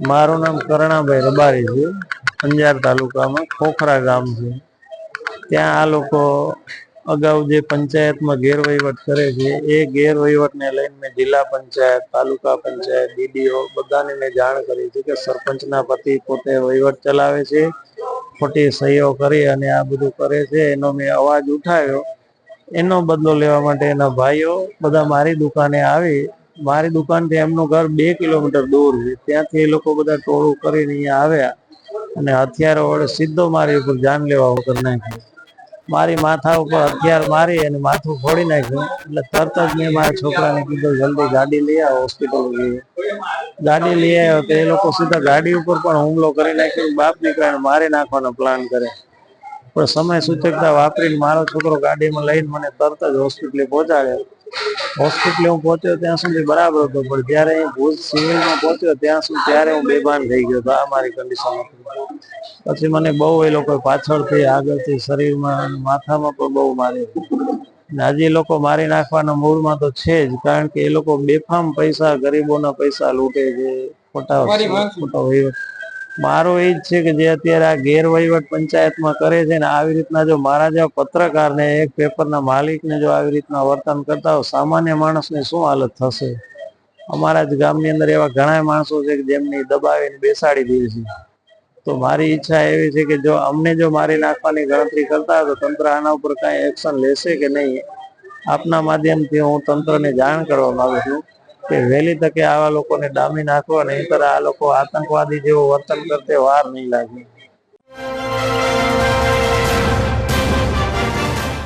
મારું નામ કરણાભાઈ રબારી છે. અંજાર તાલુકામાં ખોખરા ગામ છે. ત્યાં આ લોકો અગાઉ જે પંચાયતમાં ગેરવહીવટ કરે છે, એ ગેરવહીવટને લઈને મેં જિલ્લા પંચાયત, તાલુકા પંચાયત, ડીડીઓ બધાને મેં જાણ કરી છે કે સરપંચના પતિ પોતે વહીવટ ચલાવે છે, ખોટી સહીઓ કરી અને આ બધું કરે છે. એનો મેં અવાજ ઉઠાવ્યો. એનો બદલો લેવા માટે એના ભાઈઓ બધા મારી દુકાને આવી મારી દુકાનથી એમનું ઘર બે કિલોમીટર દૂર છે. ત્યાંથી એ લોકો બધા ટોળું કરીને અહીંયા આવ્યા અને હથિયારો વડે સીધો મારી ઉપર જાન લેવા વગર નાખ્યો. મારી માથા ઉપર હથિયાર મારી અને માથું ફોડી નાખ્યું. એટલે તરત જ મેં મારા છોકરાને કીધું, જલ્દી ગાડી લઈ આવો હોસ્પિટલ ગાડી લઈ આવ્યો તો એ લોકો સીધા ગાડી ઉપર પણ હુમલો કરી નાખ્યો. બાપ દીકરાને મારી નાખવાનો પ્લાન કરે પણ સમય સૂચકતા વાપરીને મારો છોકરો ગાડીમાં લઈને મને તરત જ હોસ્પિટલે પહોંચાડ્યો. હોસ્પિટલે હું પહોંચ્યો ત્યાં સુધી બરાબર હતો પણ જ્યારે અહીં ભુજ સિવિલમાં પહોંચ્યો ત્યાં સુધી ત્યારે હું બેભાન થઈ ગયો હતો આ મારી કન્ડિશન હતી. પછી મને બહુ એ લોકો પાછળથી આગળથી શરીરમાં માથામાં પણ બહુ માર્યું આજે એ લોકો મારી નાખવાના મૂળમાં તો છે જ કારણ કે એ લોકો બેફામ પૈસા ગરીબોના પૈસા લૂંટે છે ખોટા ખોટા વહીવટ. મારો એ જ છે કે જે અત્યારે આ ગેરવહીવટ પંચાયતમાં કરે છે ને આવી રીતના જો મારા જેવા પત્રકારને, એક પેપરના માલિકને જો આવી રીતના વર્તન કરતા હોય, સામાન્ય માણસની શું હાલત થશે? અમારા જ ગામની અંદર એવા ઘણા માણસો છે કે જેમની દબાવીને બેસાડી દે છે. તો મારી ઈચ્છા એવી છે કે જો અમને જો મારી નાખવાની ગણતરી કરતા હોય તો તંત્ર આના ઉપર કાંઈ એક્શન લેશે કે નહીં? આપના માધ્યમથી હું તંત્રને જાણ કરવા માગું છું. કે વહેલી તકે આવા લોકોને ડામી નાખવા નહીંતર આ લોકો આતંકવાદી જેવો વર્તન કરતે વાર નહીં લાગે.